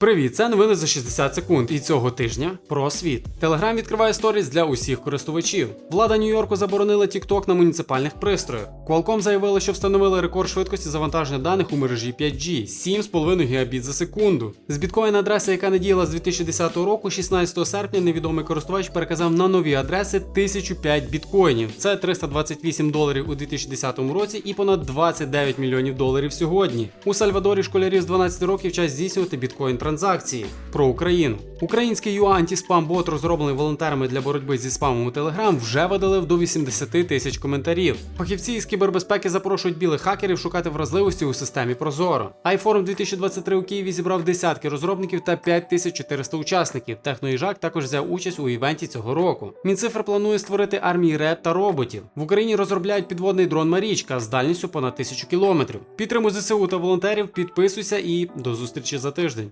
Привіт, це новини за 60 секунд. І цього тижня про світ. Телеграм відкриває сторіс для усіх користувачів. Влада Нью-Йорку заборонила TikTok на муніципальних пристроях. Qualcomm заявили, що встановили рекорд швидкості завантаження даних у мережі 5G 7,5 гігабіт за секунду. З біткоін адреси, яка не діяла з 2010 року, 16 серпня невідомий користувач переказав на нові адреси 1005 біткоїнів. Це 328 доларів у 2010 році і понад 29 мільйонів доларів сьогодні. У Сальвадорі школярів з 12 років час здійснювати біткоін транзакції. Про Україну. Український юа антиспам бот, розроблений волонтерами для боротьби зі спамом у Telegram, вже видалив до 80 тисяч коментарів. Фахівці з кібербезпеки запрошують білих хакерів шукати вразливості у системі Прозоро. iForum 2023 у Києві зібрав десятки розробників та 5400 учасників. Техноїжак також взяв участь у івенті цього року. Мінцифр планує створити армії реп та роботів. В Україні розробляють підводний дрон Марічка з дальністю понад 1000 кілометрів. Підтримуй ЗСУ та волонтерів, підписуйся і до зустрічі за тиждень.